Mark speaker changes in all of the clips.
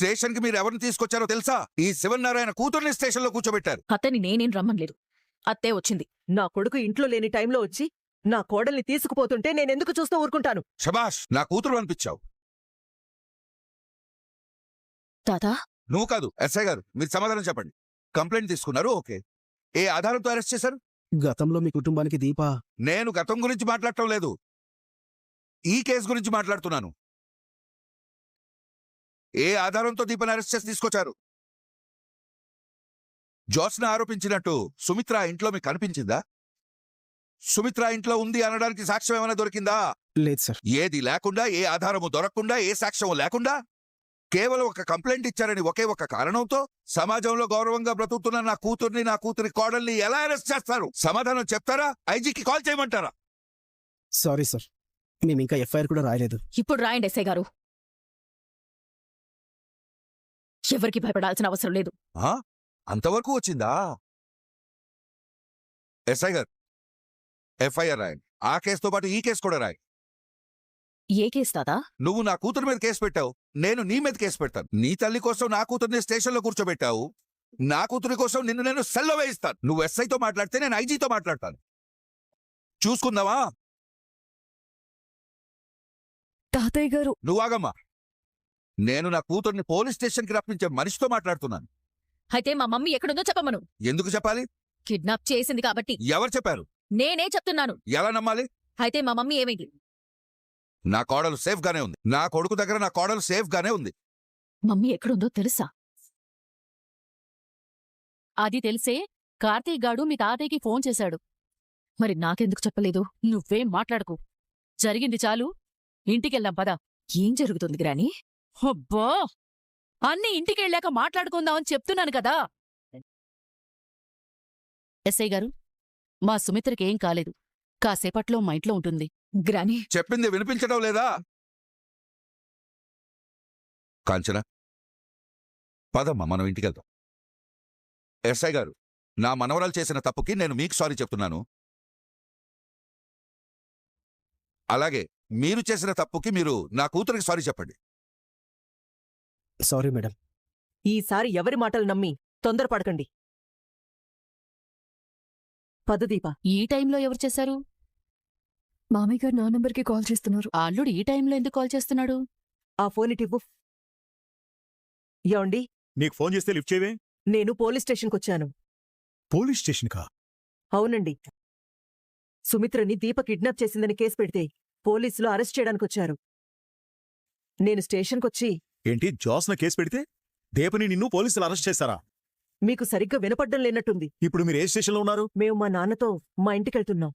Speaker 1: స్టేషన్కి మీరు ఎవరిని తీసుకొచ్చారో తెలుసా? ఈ శివనారాయణ కూతుర్ని స్టేషన్లో కూర్చోబెట్టారు.
Speaker 2: అతన్ని నేనేం రమ్మనలేదు. అత్తే వచ్చింది.
Speaker 3: నా కొడుకు ఇంట్లో లేని టైంలో వచ్చి నా కోడల్ని తీసుకుపోతుంటే నేనెందుకు చూస్తూ ఊరుకుంటాను?
Speaker 1: శబాష్ నా కూతురు అనిపించావు.
Speaker 2: తాతా?
Speaker 1: నువ్వు కాదు ఎస్ఐ గారు మీరు సమాధానం చెప్పండి. కంప్లైంట్ తీసుకున్నారు ఓకే. ఏ ఆధారంతో అరెస్ట్ చేశారు?
Speaker 4: గతంలో మీ కుటుంబానికి దీప?
Speaker 1: నేను గతం గురించి మాట్లాడటం లేదు. ఈ కేసు గురించి మాట్లాడుతున్నాను. ఏ ఆధారంతో దీపని అరెస్ట్ చేసి తీసుకొచ్చారు? జోస్న ఆరోపించినట్టు సుమిత్ర ఇంట్లో మీకు కనిపించిందా? సుమిత్ర ఇంట్లో ఉంది అనడానికి సాక్ష్యం ఏమైనా దొరికిందా?
Speaker 4: లేదు సార్.
Speaker 1: ఏది లేకుండా ఏ ఆధారము దొరకకుండా ఏ సాక్ష్యము లేకుండా? కేవలం ఒక కంప్లైంట్ ఇచ్చారని ఒకే ఒక కారణంతో సమాజంలో గౌరవంగా బ్రతుకుతున్న నా కూతుర్ని నా కూతురి కోడల్ని ఎలా అరెస్ట్ చేస్తారు? సమాధానం చెప్తారా? ఐజీకి కాల్ చేయమంటారా?
Speaker 4: Sorry sir. మేము ఇంకా ఎఫ్ఐఆర్ కూడా రాయలేదు.
Speaker 2: ఇప్పుడు రాయండి ఎస్ఐ గారు. ఎవరికి భయపడాల్సిన అవసరం లేదు.
Speaker 1: ఆ? అంతవరకు వచ్చిందా? ఎస్ఐ గారు ఎఫ్ఐఆర్ రాయండి. ఆ కేసుతో పాటు ఈ కేసు కూడా రాయి
Speaker 2: ఏ కేసు తాతా?
Speaker 1: నువ్వు నా కూతురు మీద కేసు పెట్టావు నేను నీ మీద కేసు పెడతాను. నీ తల్లి కోసం నా కూతుర్ని స్టేషన్లో కూర్చోబెట్టావు నా కూతురి కోసం నిన్ను నేను సెల్లో వేయిస్తాను. నువ్వు ఎస్ఐతో మాట్లాడితే నేను ఐజీతో మాట్లాడతాను. చూసుకుందావా
Speaker 5: తాతయ్య గారు.
Speaker 1: నువ్వు ఆగమ్మా. నేను నా కూతుర్ని పోలీస్ స్టేషన్కి రప్పించే మనిషితో మాట్లాడుతున్నాను.
Speaker 2: అయితే మా మమ్మీ ఎక్కడుందో చెప్పమను.
Speaker 1: ఎందుకు చెప్పాలి?
Speaker 2: కిడ్నాప్ చేసింది కాబట్టి.
Speaker 1: ఎవరు చెప్పారు?
Speaker 2: నేనే చెప్తున్నాను.
Speaker 1: ఎలా నమ్మాలి?
Speaker 2: అయితే మా మమ్మీ ఏమైంది?
Speaker 1: నా కోడలు సేఫ్ గానే ఉంది. నా కొడుకు దగ్గర నా కోడలు సేఫ్ గానే ఉంది.
Speaker 2: మమ్మీ ఎక్కడుందో తెలుసా?
Speaker 6: అది తెలిసే కార్తీక్ గాడు మీ తాతయ్యకి ఫోన్ చేశాడు.
Speaker 2: మరి నాకెందుకు చెప్పలేదు?
Speaker 6: నువ్వేం మాట్లాడకు. జరిగింది చాలు. ఇంటికెళ్దాం పద.
Speaker 2: ఏం జరుగుతుంది గ్రాని?
Speaker 6: అబ్బా! అన్ని ఇంటికెళ్ళాక మాట్లాడుకుందామని చెప్తున్నాను కదా! ఎస్ఐ గారు మా సుమిత్రకి ఏం కాలేదు. కాసేపట్లో మా ఇంట్లో ఉంటుంది.
Speaker 2: గ్రాని
Speaker 1: చెప్పింది వినిపించడం లేదా? కాంచన పదమ్మా మనం ఇంటికి వెళ్దాం ఎస్ఐ గారు నా మనవరాలు చేసిన తప్పుకి నేను మీకు సారీ చెప్తున్నాను. అలాగే మీరు చేసిన తప్పుకి మీరు నా కూతురికి సారీ చెప్పండి.
Speaker 4: Sorry madam.
Speaker 3: ఈసారి ఎవరి మాటలు నమ్మి తొందరపడకండి. పద దీప
Speaker 6: ఈ టైంలో ఎవరు చేశారు?
Speaker 5: మామయ్య గారు నా నంబర్కి కాల్ చేస్తున్నారు.
Speaker 6: ఆ అల్లుడు ఈ టైంలో ఎందుకు కాల్ చేస్తున్నాడు?
Speaker 3: ఆ ఫోన్ ఇటివ్వు యాండి
Speaker 7: నీకు ఫోన్ చేస్తే లిఫ్ట్ చేయవే?
Speaker 3: నేను పోలీస్ స్టేషన్కొచ్చాను
Speaker 7: పోలీస్ స్టేషన్ కా
Speaker 3: అవునండి. సుమిత్రని దీప కిడ్నాప్ చేసిందని కేసు పెడితే పోలీసులు అరెస్ట్ చేయడానికొచ్చారు. నేను స్టేషన్కొచ్చి
Speaker 7: ఏంటి జోస్న కేసు పెడితే? దేపని నిన్ను పోలీసులు అరెస్ట్ చేశారా?
Speaker 3: మీకు సరిగ్గా వినపడ్డం లేనట్టుంది.
Speaker 7: ఇప్పుడు మీరు ఏ స్టేషన్లో ఉన్నారు?
Speaker 3: మేము మా నాన్నతో మా ఇంటికెళ్తున్నాం.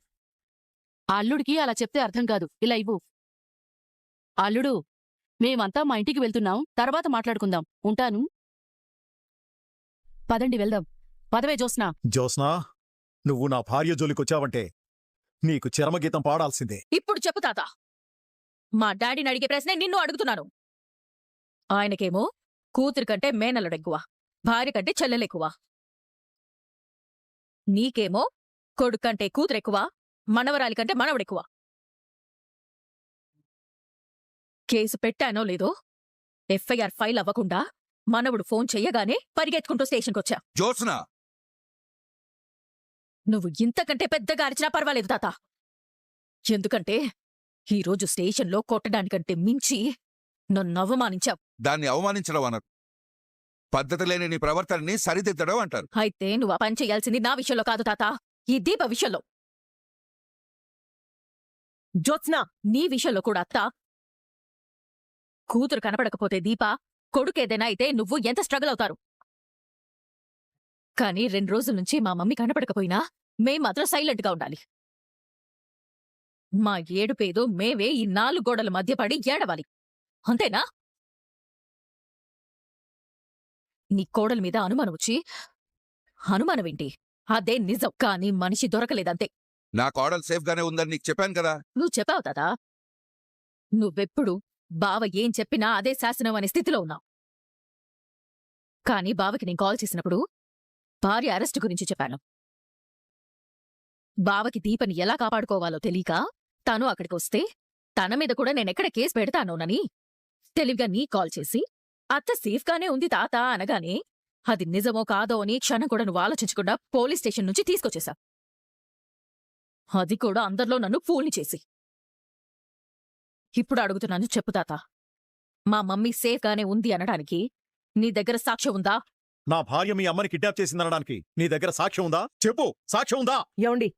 Speaker 6: ఆ అల్లుడికి అలా చెప్తే అర్థం కాదు. ఇలా ఇవ్వు. అల్లుడు మేమంతా మా ఇంటికి వెళ్తున్నాం. తర్వాత మాట్లాడుకుందాం. ఉంటాను? పదండి వెళ్దాం. పదవే జోస్నా
Speaker 7: జోస్నా నువ్వు నా భార్య జోలికొచ్చావంటే నీకు చరమగీతం పాడాల్సిందే.
Speaker 2: ఇప్పుడు చెప్పు తాత. మా డాడీని అడిగే ప్రశ్నే నిన్ను అడుగుతున్నాను. ఆయనకేమో కూతురు కంటే మేనల్లుడెక్కువ భార్య కంటే చెల్లెలెక్కువ. నీకేమో కొడుకంటే కూతురెక్కువ మనవరాలి కంటే మనవడెక్కువ. కేసు పెట్టానో లేదో ఎఫ్ఐఆర్ ఫైల్ అవ్వకుండా మనవడు ఫోన్ చెయ్యగానే పరిగెత్తుకుంటూ స్టేషన్కొచ్చా.
Speaker 1: జోత్స్న!
Speaker 2: నువ్వు ఇంతకంటే పెద్దగా అరిచినా పర్వాలేదు తాత. ఎందుకంటే ఈరోజు స్టేషన్లో కొట్టడానికంటే మించి నన్ను అవమానించావు.
Speaker 1: దాన్ని అవమానించడం అనరు పద్ధతి లేని నీ ప్రవర్తనని సరిదిద్దడం అంటారు.
Speaker 2: అయితే నువ్వు ఆ పని చేయాల్సింది నా విషయంలో కాదు తాత. ఈ దీప విషయంలో.
Speaker 3: జ్యోత్స్నా
Speaker 2: నీ విషయంలో కూడా అత్త కూతురు కనపడకపోతే దీప కొడుకేదైనా అయితే నువ్వు ఎంత స్ట్రగుల్ అవుతారు? కానీ రెండు రోజుల నుంచి మా మమ్మీ కనపడకపోయినా మేం మాత్రం సైలెంట్గా ఉండాలి. మా ఏడుపేదో మేవే ఈ నాలుగు గోడల మధ్య పడి ఏడవాలి. అంతేనా? నీ కోడల మీద అనుమానం వచ్చి అనుమానమేంటి అదే నిజం కానీ మనిషి దొరకలేదంతే.
Speaker 1: నా కోడలు సేఫ్ గానే ఉందని నీకు చెప్పాను కదా?
Speaker 2: నువ్వు చెప్పావు తాతా. నువ్వెప్పుడు బావ ఏం చెప్పినా అదే శాసనం అనే స్థితిలో ఉన్నావు. కానీ బావకి నేను కాల్ చేసినప్పుడు భార్య అరెస్టు గురించి చెప్పాను. బావకి దీపని ఎలా కాపాడుకోవాలో తెలియక తను అక్కడికి వస్తే తన మీద కూడా నేనెక్కడ కేసు పెడతానోనని తెలివిగా నీ కాల్ చేసి అత్త సేఫ్గానే ఉంది తాత అనగానే అది నిజమో కాదో అని క్షణం కూడా నువ్వు ఆలోచించకుండా పోలీస్ స్టేషన్ నుంచి తీసుకొచ్చేశా అది కూడా అందరిలో నన్ను ఫూల్ని చేసి. ఇప్పుడు అడుగుతున్నాను చెప్పు తాత. మా మమ్మీ సేఫ్గానే ఉంది అనడానికి నీ దగ్గర సాక్ష్యం ఉందా?
Speaker 7: నా భార్య మీ అమ్మని కిడ్నాప్ చేసిందనడానికి నీ దగ్గర సాక్ష్యం ఉందా? చెప్పు సాక్ష్యం ఉందా?
Speaker 3: ఏమండి?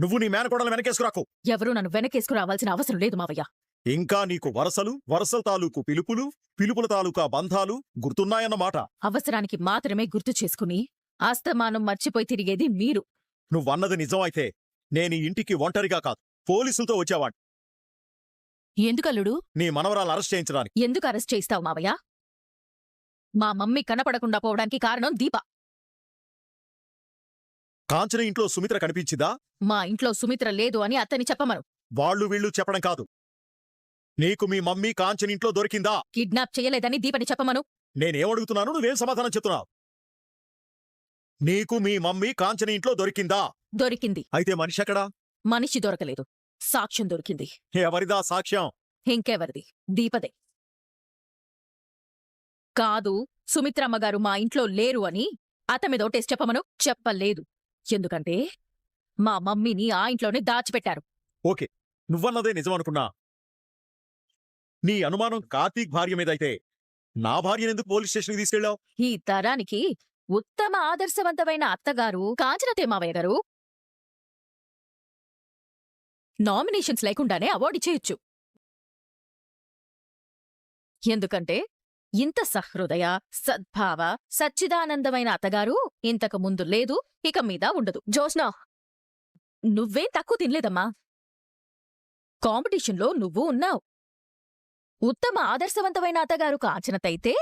Speaker 7: నువ్వు నీ మేనకోడలు వెనకేసుకురాకు.
Speaker 2: ఎవరూ నన్ను వెనకేసుకు రావాల్సిన అవసరం లేదు మావయ్య.
Speaker 7: ఇంకా నీకు వరసలు వరసల తాలూకు పిలుపులు పిలుపుల తాలూకా బంధాలు గుర్తున్నాయన్నమాట.
Speaker 2: అవసరానికి మాత్రమే గుర్తు చేసుకుని ఆస్తమానం మర్చిపోయి తిరిగేది మీరు.
Speaker 7: నువ్వన్నది నిజం అయితే నేను ఇంటికి ఒంటరిగా కాదు పోలీసులతో వచ్చేవాణ్ణి.
Speaker 6: ఎందుకల్లుడు?
Speaker 7: నీ మనవరాలు అరెస్ట్ చేయించడానికి.
Speaker 2: ఎందుకు అరెస్ట్ చేయిస్తావు మావయ్య? మా మమ్మీ కనపడకుండా పోవడానికి కారణం దీప.
Speaker 7: కాంచన ఇంట్లో సుమిత్ర కనిపించిందా?
Speaker 2: మా ఇంట్లో సుమిత్ర లేదు అని అతని చెప్పమను.
Speaker 7: వాళ్ళు వీళ్ళు చెప్పడం కాదు. నీకు మీ మమ్మీ కాంచన ఇంట్లో దొరికిందా?
Speaker 2: కిడ్నాప్ చేయలేదని దీపని చెప్పమను.
Speaker 7: నేనేమడుగుతున్నాను? నువ్వేం సమాధానం చెప్తున్నావు? నీకు మీ మమ్మీ కాంచన ఇంట్లో దొరికిందా?
Speaker 2: దొరికింది.
Speaker 7: అయితే మనిషి ఎక్కడా?
Speaker 2: మనిషి దొరకలేదు. సాక్ష్యం దొరికింది.
Speaker 7: ఎవరిదా సాక్ష్యం?
Speaker 2: ఇంకెవరిది? దీపదే. కాదు సుమిత్రమ్మ గారు మా ఇంట్లో లేరు అని అతమిదో టెస్ట్ చెప్పమను? చెప్పలేదు. ఎందుకంటే మా మమ్మీని ఆ ఇంట్లోనే దాచిపెట్టారు.
Speaker 7: ఓకే. నువ్వన్నదే నిజం అనుకున్నా నీ అనుమానం కార్తీక్ భార్య మీద అయితే నా భార్యనెందుకు పోలీస్ స్టేషన్కి తీసుకెళ్ళావు?
Speaker 2: ఈ తరానికి ఉత్తమ ఆదర్శవంతమైన అత్తగారు కాంచనతే మావయ్య గారు. నామినేషన్స్ లేకుండానే అవార్డు ఇచ్చేయొచ్చు. ఎందుకంటే ఇంత సహృదయ సద్భావ సచ్చిదానందమైన అత్తగారు ఇంతకు ముందు లేదు ఇక మీద ఉండదు. జోష్నా నువ్వేం తక్కువ తినలేదమ్మా. కాంపిటీషన్లో నువ్వు ఉన్నావు. ఉత్తమ ఆదర్శవంతమైన అత్తగారు కాంచనతైతే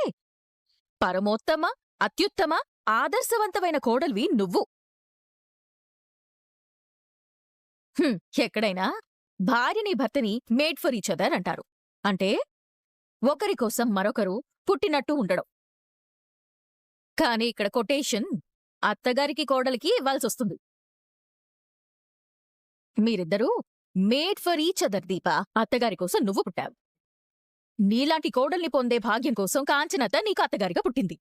Speaker 2: పరమోత్తమ అత్యుత్తమ ఆదర్శవంతమైన కోడల్వి నువ్వు. ఎక్కడైనా భార్యని భర్తని మేడ్ ఫర్ ఈచ్ అదర్ అంటారు. అంటే ఒకరి కోసం మరొకరు పుట్టినట్టు ఉండడం. కాని ఇక్కడ కొటేషన్ అత్తగారికి కోడలికి ఇవ్వాల్సొస్తుంది. మీరిద్దరూ made for each other Deepa అత్తగారి కోసం నువ్వు పుట్టావు. నీలాంటి కోడల్ని పొందే భాగ్యం కోసం కాంచనత నీకు అత్తగారిగా పుట్టింది.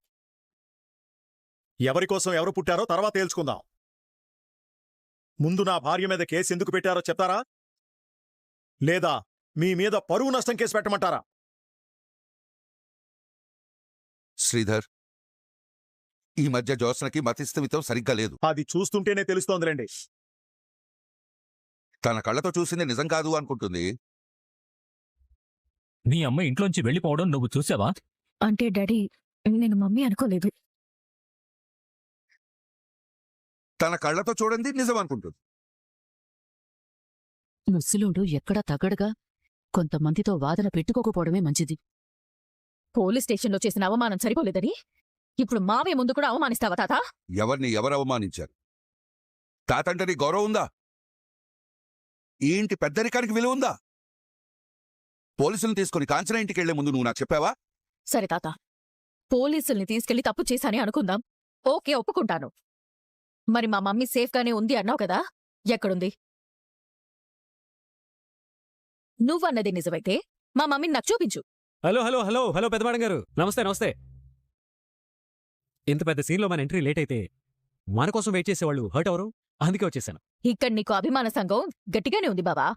Speaker 7: ఎవరి కోసం ఎవరు పుట్టారో తర్వాత తేల్చుకుందాం. ముందు నా భార్య మీద కేసు ఎందుకు పెట్టారో చెప్తారా? లేదా మీ మీద పరువు నష్టం కేసు పెట్టమంటారా?
Speaker 1: శ్రీధర్ ఈ మధ్య జ్యోత్స్నకి మతిస్థిమితం సరిగ్గా లేదు.
Speaker 7: అది చూస్తుంటేనే తెలుస్తోందిలేండి.
Speaker 1: తన కళ్ళతో చూసింది నిజం కాదు అనుకుంటుంది.
Speaker 8: నీ అమ్మ ఇంట్లోంచి వెళ్ళిపోవడం నువ్వు చూసావా?
Speaker 2: అంటే డాడీ నేను మమ్మీ అనుకోలేదు.
Speaker 1: తన కళ్ళతో చూడండి నిజం అనుకుంటుంది.
Speaker 6: ముసలోడు ఎక్కడా తగ్గడగా కొంతమందితో వాదన పెట్టుకోకపోవడమే మంచిది.
Speaker 2: పోలీస్ స్టేషన్లో చేసిన అవమానం సరిపోలేదని? ఇప్పుడు మావే ముందు కూడా అవమానిస్తావా తాత?
Speaker 1: ఎవరిని ఎవరు అవమానించారు? తాతంటే నీ గౌరవం ఉందా? ఈ ఇంటి పెద్దరికానికి విలువ ఉందా? పోలీసులను తీసుకుని కాంచన ఇంటికి వెళ్ళే ముందు నువ్వు నాకు చెప్పావా?
Speaker 2: సరే తాత. పోలీసుల్ని తీసుకెళ్ళి తప్పు చేశానే అనుకుందాం. ఓకే ఒప్పుకుంటాను. మరి మా మమ్మీ సేఫ్గానే ఉంది అన్నావు కదా? ఎక్కడుంది? నువ్వన్నది నిజమైతే మా మమ్మీని నాకు చూపించు.
Speaker 8: హలో హలో హలో హలో పెద్దమాడం గారు. నమస్తే నమస్తే. ఇంత పెద్ద సీన్లో మన ఎంట్రీ లేట్ అయితే మన కోసం వెయిట్ చేసేవాళ్ళు హర్ట్ అవరు? అందుకే వచ్చేసాను.
Speaker 2: ఇక్కడ నీకు అభిమాన సంఘం గట్టిగానే ఉంది బావా.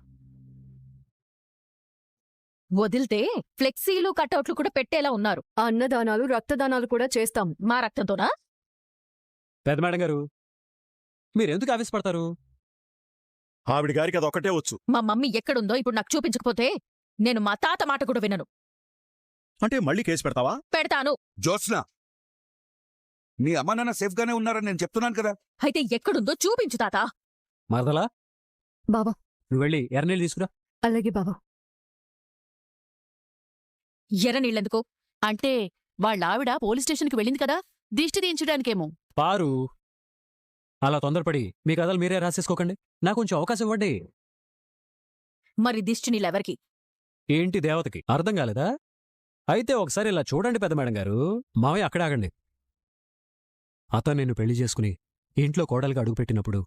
Speaker 2: వదిలితే ఫ్లెక్సీలు కటౌట్లు కూడా పెట్టేలా ఉన్నారు.
Speaker 5: అన్నదానాలు రక్తదానాలు కూడా చేస్తాం.
Speaker 2: మా రక్తంతోనా?
Speaker 8: పెద్దమాడం గారు మీరెందుకు ఆవేశపడతారు?
Speaker 7: ఆవిడ గారికి అది ఒక్కటే వచ్చు.
Speaker 2: మా మమ్మీ ఎక్కడుందో ఇప్పుడు నాకు చూపించకపోతే నేను మా తాత మాట కూడా వినను.
Speaker 7: అంటే మళ్ళీ కేసు పెడతావా?
Speaker 2: పెడతాను.
Speaker 1: జ్యోత్స్న! నీ అమ్మ నాన్న సేఫ్ గానే ఉన్నారని నేను చెప్తున్నాను కదా.
Speaker 2: అయితే ఎక్కడుందో చూపించు తాత.
Speaker 8: మరదలా?
Speaker 5: బాబా.
Speaker 8: నువ్వు వెళ్ళి ఎర్రనీళ్ళు తీసుకురా.
Speaker 5: అలాగే బాబా.
Speaker 2: ఎర్ర నీళ్ళెందుకు?
Speaker 6: అంటే వాళ్ళావిడ పోలీస్ స్టేషన్కి వెళ్ళింది కదా దిష్టి తీయించడానికేమో.
Speaker 8: పారు. అలా తొందరపడి మీ కథలు మీరే రాసేసుకోకండి. నాకు కొంచెం అవకాశం ఇవ్వండి.
Speaker 2: మరి దిష్టి నీళ్ళెవరికి
Speaker 8: ఏంటి దేవతకి? అర్థం కాలేదా? అయితే ఒకసారి ఇలా చూడండి పెద్ద మేడం గారు. మావయ్య అక్కడ ఆగండి. అతను నేను పెళ్ళి చేసుకుని ఇంట్లో కోడలుగా అడుగుపెట్టినప్పుడు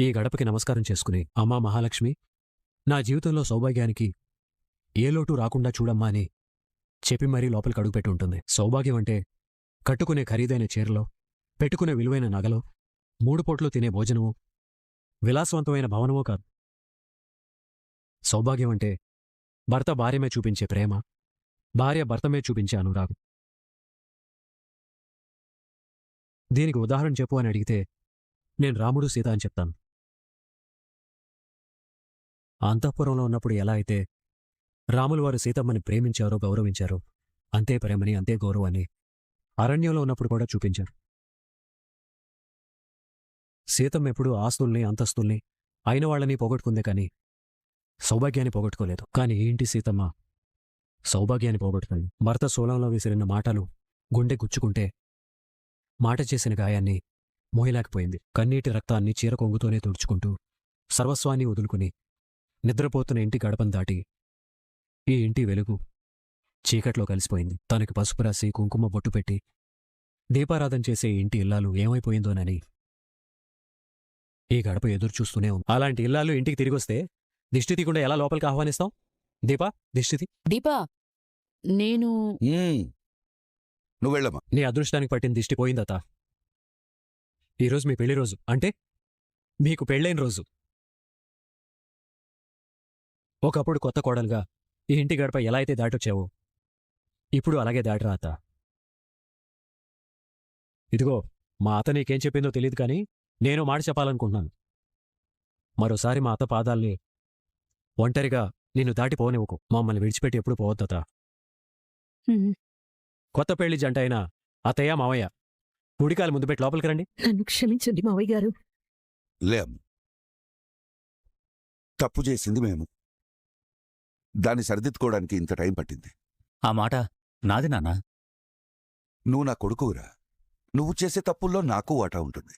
Speaker 8: ఈ గడపకి నమస్కారం చేసుకుని అమ్మా మహాలక్ష్మి నా జీవితంలో సౌభాగ్యానికి ఏ లోటు రాకుండా చూడమ్మా అని చెప్పి మరీ లోపలికి అడుగుపెట్టి ఉంటుంది సౌభాగ్యం అంటే కట్టుకునే ఖరీదైన చీరలో పెట్టుకునే విలువైన నగలో మూడు పూట్లు తినే భోజనము విలాసవంతమైన భవనమో కాదు. సౌభాగ్యం అంటే భర్త భార్యమే చూపించే ప్రేమ భార్య భర్తమే చూపించే అనురాగం. దీనికి ఉదాహరణ చెప్పు అని అడిగితే నేను రాముడు సీత అని చెప్తాను. అంతఃపురంలో ఉన్నప్పుడు ఎలా అయితే రాములు వారు సీతమ్మని ప్రేమించారో గౌరవించారో అంతే ప్రేమని అంతే గౌరవాన్ని అరణ్యంలో ఉన్నప్పుడు కూడా చూపించారు. సీతమ్మ ఎప్పుడూ ఆస్తుల్ని అంతస్తుల్ని అయిన వాళ్ళని పోగొట్టుకుందే కాని సౌభాగ్యాన్ని పోగొట్టుకోలేదు. కాని ఏంటి సీతమ్మ? సౌభాగ్యాన్ని పోగొట్టుకుంది. భర్త సోలంలో విసిరిన మాటలు గుండె గుచ్చుకుంటే మాట చేసిన గాయాన్ని మోయలేకపోయింది. కన్నీటి రక్తాన్ని చీర కొంగుతోనే తుడుచుకుంటూ సర్వస్వాన్ని వదులుకుని నిద్రపోతున్న ఇంటి గడపం దాటి ఈ ఇంటి వెలుగు చీకట్లో కలిసిపోయింది. తనకి పసుపు రాసి కుంకుమ బొట్టు పెట్టి దీపారాధన చేసే ఇంటి ఇల్లాలు ఏమైపోయిందోనని ఈ గడప ఎదురు చూస్తూనే ఉంది. అలాంటి ఇల్లాలు ఇంటికి తిరిగొస్తే దిష్టి తీయకుండా ఎలా లోపలికి ఆహ్వానిస్తాం దీపా దిష్టి తీ.
Speaker 6: దీపా నేను.
Speaker 1: నువ్వు వెళ్ళమ్మా.
Speaker 8: నీ అదృష్టానికి పట్టిన దిష్టి పోయిందత ఈరోజు మీ పెళ్ళి రోజు. అంటే మీకు పెళ్ళైన రోజు. ఒకప్పుడు కొత్త కోడలుగా ఈ ఇంటి గడప ఎలా అయితే దాటొచ్చావో ఇప్పుడు అలాగే దాటరా అత ఇదిగో మా అత నీకేం చెప్పిందో తెలియదు కానీ నేను మాట చెప్పాలనుకుంటున్నాను. మరోసారి మా అత్త పాదాల్ని ఒంటరిగా నిన్ను దాటిపోనివ్వకు మమ్మల్ని విడిచిపెట్టి ఎప్పుడు పోవద్దత. కొత్త పెళ్ళి జంట అయిన అత్తయ్య మావయ్య కుడికాలు ముందు పెట్టి లోపలికి రండి.
Speaker 3: నన్ను క్షమించండి మావయ్య గారు.
Speaker 1: లేం తప్పు చేసింది మేము. దాన్ని సరిదిద్దుకోవడానికి ఇంత టైం పట్టింది.
Speaker 9: ఆ మాట నాది నాన్న.
Speaker 1: నువ్వు నా కొడుకురా నువ్వు చేసే తప్పుల్లో నాకు వాటా ఉంటుంది.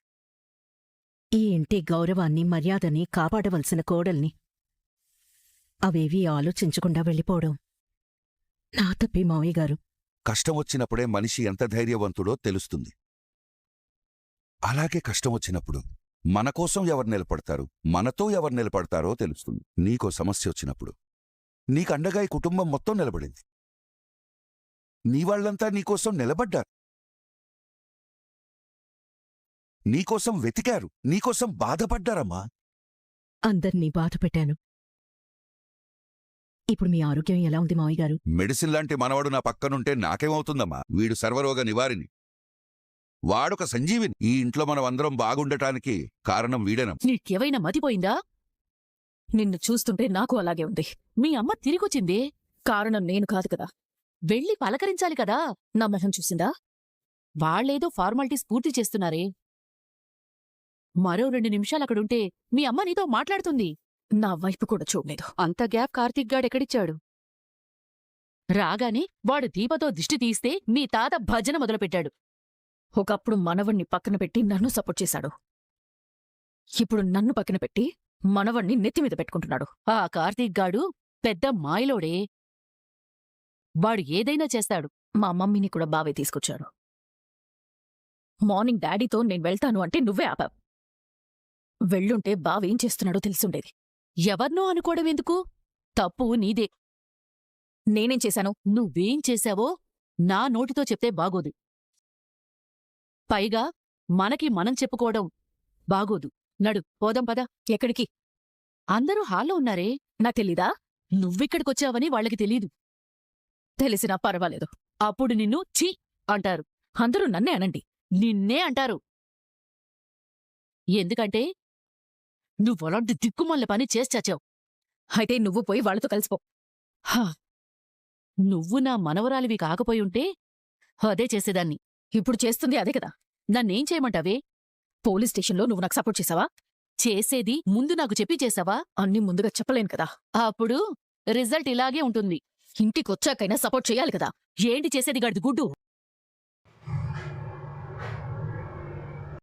Speaker 10: ఈ ఇంటి గౌరవాన్ని మర్యాదని కాపాడవలసిన కోడల్ని అవేవీ ఆలోచించకుండా వెళ్ళిపోవడం. నా తప్పి మావయ్య గారు.
Speaker 1: కష్టం వచ్చినప్పుడే మనిషి ఎంత ధైర్యవంతుడో తెలుస్తుంది. అలాగే కష్టం వచ్చినప్పుడు మన కోసం ఎవరు నిలబడతారు మనతో ఎవరు నిలబడతారో తెలుస్తుంది. నీకో సమస్య వచ్చినప్పుడు. నీకు అండగా ఈ కుటుంబం మొత్తం నిలబడింది. నీ వాళ్ళంతా నీకోసం నిలబడ్డారు. నీకోసం వెతికారు. నీకోసం బాధపడ్డారమ్మా.
Speaker 10: అందర్నీ బాధ పెట్టాను. ఇప్పుడు మీ ఆరోగ్యం ఎలా ఉంది మావయ్య గారు?
Speaker 1: మెడిసిన్ లాంటి మనవడు నా పక్కనుంటే నాకేమవుతుందమ్మా? వీడు సర్వరోగ నివారిని వాడొక సంజీవిని. ఈ ఇంట్లో మనం అందరం బాగుండటానికి కారణం వీడేనం
Speaker 6: నీకేవైనా మతిపోయిందా?
Speaker 2: నిన్ను చూస్తుంటే నాకు అలాగే ఉంది.
Speaker 6: మీ అమ్మ తిరిగొచ్చిందే.
Speaker 2: కారణం నేను కాదు కదా.
Speaker 6: వెళ్ళి పలకరించాలి కదా.
Speaker 2: నా మొహం చూసిందా?
Speaker 6: వాళ్ళేదో ఫార్మాలిటీస్ పూర్తి చేస్తున్నారే. మరో రెండు నిమిషాలు అక్కడుంటే మీ అమ్మ నీతో మాట్లాడుతుంది.
Speaker 2: నా వైపు కూడా చూడలేదు.
Speaker 6: అంత గ్యాప్ కార్తీక్ గాడెక్కడిచ్చాడు రాగానే వాడు దీపతో దిష్టి తీస్తే మీ తాత భజన మొదలుపెట్టాడు.
Speaker 2: ఒకప్పుడు మనవణ్ణి పక్కన పెట్టి నన్ను సపోర్ట్ చేశాడు. ఇప్పుడు నన్ను పక్కన పెట్టి మనవణ్ణి నెత్తిమీద పెట్టుకుంటున్నాడు.
Speaker 6: ఆ కార్తీక్ గాడు పెద్ద మాయలోడే. వాడు ఏదైనా చేస్తాడు.
Speaker 2: మా మమ్మీని కూడా బావే తీసుకొచ్చాడు. మార్నింగ్ డాడీతో నేను వెళ్తాను అంటే నువ్వే ఆపావు వెళ్ళుంటే బావేం చేస్తున్నాడో తెలిసుండేది.
Speaker 6: ఎవర్నో అనుకోవడం ఎందుకు? తప్పు నీదే.
Speaker 2: నేనేం చేశాను?
Speaker 6: నువ్వేం చేశావో నా నోటితో చెప్తే బాగోదు. పైగా మనకి మనం చెప్పుకోవడం బాగోదు. నడు పోదాం పద
Speaker 2: ఎక్కడికి?
Speaker 6: అందరూ హాల్లో ఉన్నారే
Speaker 2: నాకు తెలీదా?
Speaker 6: నువ్విక్కడికొచ్చావని వాళ్ళకి తెలీదు.
Speaker 2: తెలిసినా పర్వాలేదు.
Speaker 6: అప్పుడు నిన్ను ఛీ అంటారు.
Speaker 2: అందరూ నన్నే అనండి.
Speaker 6: నిన్నే అంటారు. ఎందుకంటే నువ్వలాంటి దిక్కుమల్ల పని చేసి చచ్చావు
Speaker 2: అయితే నువ్వు పోయి వాళ్ళతో కలిసిపో.
Speaker 6: హా, నువ్వు నా మనవరాలివి కాకపోయుంటే అదే చేసేదాన్ని.
Speaker 2: ఇప్పుడు చేస్తుంది అదే కదా.
Speaker 6: నన్నేం చేయమంటావే?
Speaker 2: పోలీస్ స్టేషన్లో నువ్వు నాకు సపోర్ట్ చేసావా?
Speaker 6: చేసేది ముందు నాకు చెప్పి చేసావా?
Speaker 2: అన్ని ముందుగా చెప్పలేను కదా.
Speaker 6: అప్పుడు రిజల్ట్ ఇలాగే ఉంటుంది.
Speaker 2: ఇంటికొచ్చాకైనా సపోర్ట్ చేయాలి కదా.
Speaker 6: ఏంటి చేసేది గడిది గుడ్డు?